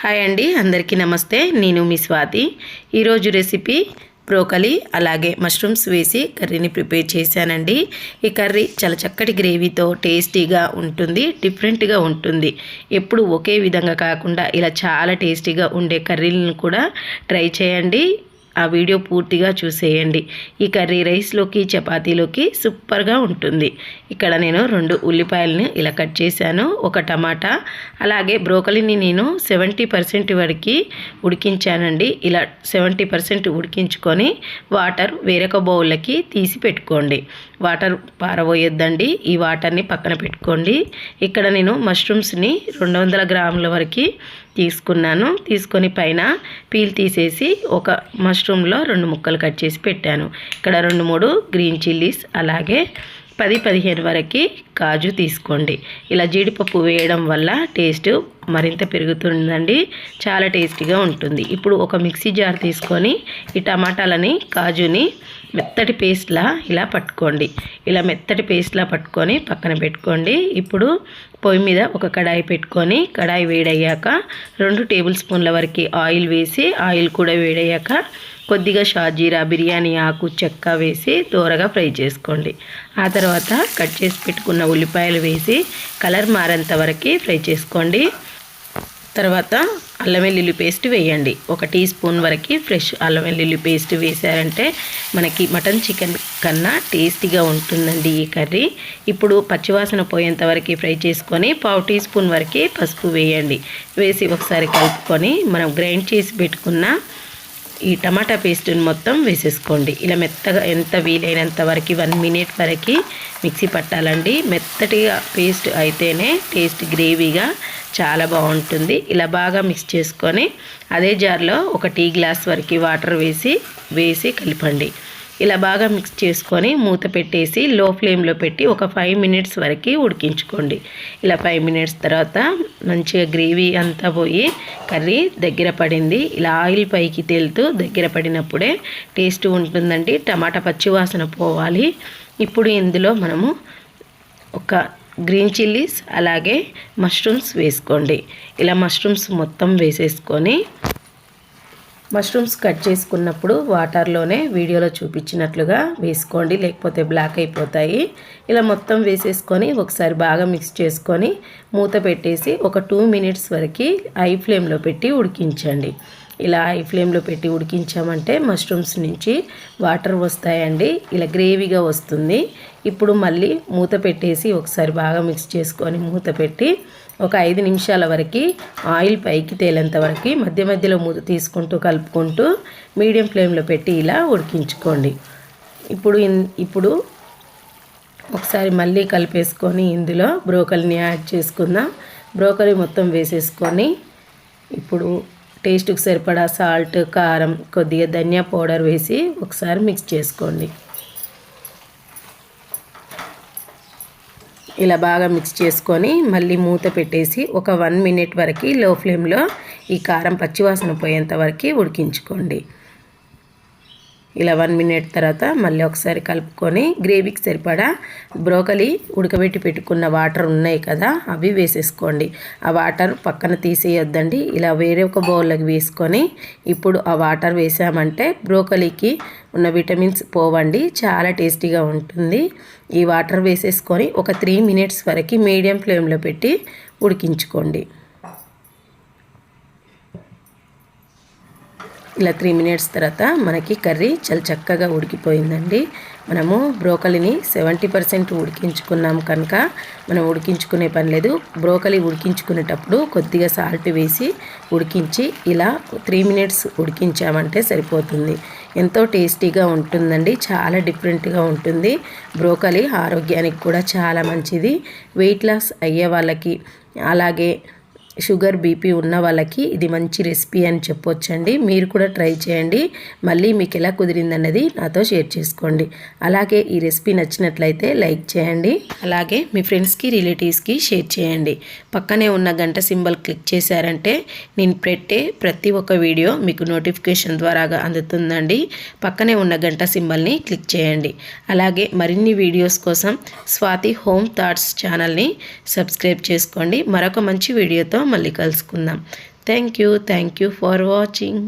Hi అండి అందరికీ నమస్తే. నేను మీ స్వాతి. ఈరోజు రెసిపీ బ్రోకలీ అలాగే మష్రూమ్స్ వేసి కర్రీని ప్రిపేర్ చేశానండి. ఈ కర్రీ చాలా చక్కటి గ్రేవీతో టేస్టీగా ఉంటుంది డిఫరెంట్గా ఉంటుంది. ఎప్పుడు ఒకే విధంగా కాకుండా ఇలా చాలా టేస్టీగా ఉండే కర్రీలను కూడా ట్రై చేయండి. ఆ వీడియో పూర్తిగా చూసేయండి. ఈ కర్రీ రైస్లోకి చపాతీలోకి సూపర్గా ఉంటుంది. ఇక్కడ నేను రెండు ఉల్లిపాయలని ఇలా కట్ చేశాను. ఒక టమాటా అలాగే బ్రోకలీని నేను సెవెంటీ పర్సెంట్ వరకు ఉడికించానండి. ఇలా సెవెంటీ పర్సెంట్ ఉడికించుకొని వాటర్ వేరొక బౌల్లకి తీసి పెట్టుకోండి. వాటర్ పారబోయొద్దండి. ఈ వాటర్ని పక్కన పెట్టుకోండి. ఇక్కడ నేను మష్రూమ్స్ని రెండు వందల గ్రాముల వరకు తీసుకున్నాను. తీసుకొని పైన పీల్ తీసేసి ఒక మష్రూమ్లో రెండు ముక్కలు కట్ చేసి పెట్టాను. ఇక్కడ రెండు మూడు గ్రీన్ చిల్లీస్ అలాగే పది పదిహేను వరకు కాజు తీసుకోండి. ఇలా జీడిపప్పు వేయడం వల్ల టేస్ట్ మరింత పెరుగుతుందండి. చాలా టేస్టీగా ఉంటుంది. ఇప్పుడు ఒక మిక్సీ జార్ తీసుకొని ఈ టమాటాలని కాజుని మెత్తటి పేస్ట్లా ఇలా పట్టుకోండి. ఇలా మెత్తటి పేస్ట్లా పట్టుకొని పక్కన పెట్టుకోండి. ఇప్పుడు పొయ్యి మీద ఒక కడాయి పెట్టుకొని కడాయి వేడయ్యాక రెండు టేబుల్ స్పూన్ల వరకు ఆయిల్ వేసి ఆయిల్ కూడా వేడయ్యాక కొద్దిగా షాజీరా బిర్యానీ ఆకు చెక్క వేసి దూరగా ఫ్రై చేసుకోండి. ఆ తర్వాత కట్ చేసి పెట్టుకున్న ఉల్లిపాయలు వేసి కలర్ మారేంత వరకు ఫ్రై చేసుకోండి. తర్వాత అల్లం వెల్లుల్లి పేస్ట్ వేయండి. ఒక టీ స్పూన్ వరకు ఫ్రెష్ అల్లం వెల్లుల్లి పేస్ట్ వేసారంటే మనకి మటన్ చికెన్ కన్నా టేస్టీగా ఉంటుందండి ఈ కర్రీ. ఇప్పుడు పచ్చివాసన పోయేంత వరకు ఫ్రై చేసుకొని పావు టీ స్పూన్ వరకు పసుపు వేయండి. వేసి ఒకసారి కలుపుకొని మనం గ్రైండ్ చేసి పెట్టుకున్న ఈ టమాటా పేస్ట్ని మొత్తం వేసేసుకోండి. ఇలా మెత్తగా ఎంత వీలైనంత వరకు వన్ మినిట్ వరకు మిక్సీ పట్టాలండి. మెత్తటిగా పేస్ట్ అయితేనే టేస్ట్ గ్రేవీగా చాలా బాగుంటుంది. ఇలా బాగా మిక్స్ చేసుకొని అదే జార్లో ఒక టీ గ్లాస్ వరకు వాటర్ వేసి వేసి కలపండి. ఇలా బాగా మిక్స్ చేసుకొని మూత పెట్టేసి లో ఫ్లేమ్లో పెట్టి ఒక ఫైవ్ మినిట్స్ వరకు ఉడికించుకోండి. ఇలా ఫైవ్ మినిట్స్ తర్వాత మంచిగా గ్రేవీ అంతా పోయి కర్రీ దగ్గర పడింది. ఇలా ఆయిల్ పైకి తేలుతూ దగ్గర పడినప్పుడే టేస్ట్ ఉంటుందండి. టమాటా పచ్చివాసన పోవాలి. ఇప్పుడు ఇందులో మనము ఒక గ్రీన్ చిల్లీస్ అలాగే మష్రూమ్స్ వేసుకోండి. ఇలా మష్రూమ్స్ మొత్తం వేసేసుకొని మష్రూమ్స్ కట్ చేసుకున్నప్పుడు వాటర్లోనే వీడియోలో చూపించినట్లుగా వేసుకోండి. లేకపోతే బ్లాక్ అయిపోతాయి. ఇలా మొత్తం వేసేసుకొని ఒకసారి బాగా మిక్స్ చేసుకొని మూత పెట్టేసి ఒక టూ మినిట్స్ వరకు ఐ ఫ్లేమ్లో పెట్టి ఉడికించండి. ఇలా హై ఫ్లేమ్లో పెట్టి ఉడికించామంటే మష్రూమ్స్ నుంచి వాటర్ వస్తాయండి. ఇలా గ్రేవీగా వస్తుంది. ఇప్పుడు మళ్ళీ మూత పెట్టేసి ఒకసారి బాగా మిక్స్ చేసుకొని మూత పెట్టి ఒక ఐదు నిమిషాల వరకు ఆయిల్ పైకి తేలేంత వరకు మధ్య మధ్యలో మూత తీసుకుంటూ కలుపుకుంటూ మీడియం ఫ్లేమ్లో పెట్టి ఇలా ఉడికించుకోండి. ఇప్పుడు ఇప్పుడు ఒకసారి మళ్ళీ కలిపేసుకొని ఇందులో బ్రోకలిని యాడ్ చేసుకుందాం. బ్రోకలి మొత్తం వేసేసుకొని ఇప్పుడు టేస్ట్కి సరిపడా సాల్ట్ కారం కొద్దిగా ధనియా పౌడర్ వేసి ఒకసారి మిక్స్ చేసుకోండి. ఇలా బాగా మిక్స్ చేసుకొని మళ్ళీ మూత పెట్టేసి ఒక వన్ మినిట్ వరకు లో ఫ్లేమ్లో ఈ కారం పచ్చివాసన పోయేంత వరకు ఉడికించుకోండి. ఇలా వన్ మినిట్ తర్వాత మళ్ళీ ఒకసారి కలుపుకొని గ్రేవీకి సరిపడా బ్రోకలీ ఉడకబెట్టి పెట్టుకున్న వాటర్ ఉన్నాయి కదా అవి వేసేసుకోండి. ఆ వాటర్ పక్కన తీసేయొద్దండి. ఇలా వేరే ఒక బౌల్లోకి వేసుకొని ఇప్పుడు ఆ వాటర్ వేసామంటే బ్రోకలీకి ఉన్న విటమిన్స్ పోవండి. చాలా టేస్టీగా ఉంటుంది. ఈ వాటర్ వేసేసుకొని ఒక త్రీ మినిట్స్ వరకు మీడియం ఫ్లేమ్లో పెట్టి ఉడికించుకోండి. ఇలా త్రీ మినిట్స్ తర్వాత మనకి కర్రీ చాలా చక్కగా ఉడికిపోయిందండి. మనము బ్రోకలిని సెవెంటీ పర్సెంట్ ఉడికించుకున్నాం కనుక మనం ఉడికించుకునే పని లేదు. బ్రోకలీ ఉడికించుకునేటప్పుడు కొద్దిగా సాల్ట్ వేసి ఉడికించి ఇలా త్రీ మినిట్స్ ఉడికించామంటే సరిపోతుంది. ఎంతో టేస్టీగా ఉంటుందండి. చాలా డిఫరెంట్గా ఉంటుంది. బ్రోకలీ ఆరోగ్యానికి కూడా చాలా మంచిది. వెయిట్ లాస్ అయ్యే వాళ్ళకి అలాగే షుగర్ బీపీ ఉన్న వాళ్ళకి ఇది మంచి రెసిపీ అని చెప్పొచ్చండి. మీరు కూడా ట్రై చేయండి. మళ్ళీ మీకు ఎలా కుదిరిందన్నది నాతో షేర్ చేసుకోండి. అలాగే ఈ రెసిపీ నచ్చినట్లయితే లైక్ చేయండి. అలాగే మీ ఫ్రెండ్స్కి రిలేటివ్స్కి షేర్ చేయండి. పక్కనే ఉన్న గంట సింబల్ క్లిక్ చేశారంటే నేను పెట్టే ప్రతి ఒక్క వీడియో మీకు నోటిఫికేషన్ ద్వారాగా అందుతుందండి. పక్కనే ఉన్న గంట సింబల్ని క్లిక్ చేయండి. అలాగే మరిన్ని వీడియోస్ కోసం స్వాతి హోమ్ థాట్స్ ఛానల్ని సబ్స్క్రైబ్ చేసుకోండి. మరొక మంచి వీడియోతో మళ్ళీ కలుసుకుందాం. Thank you thank you for watching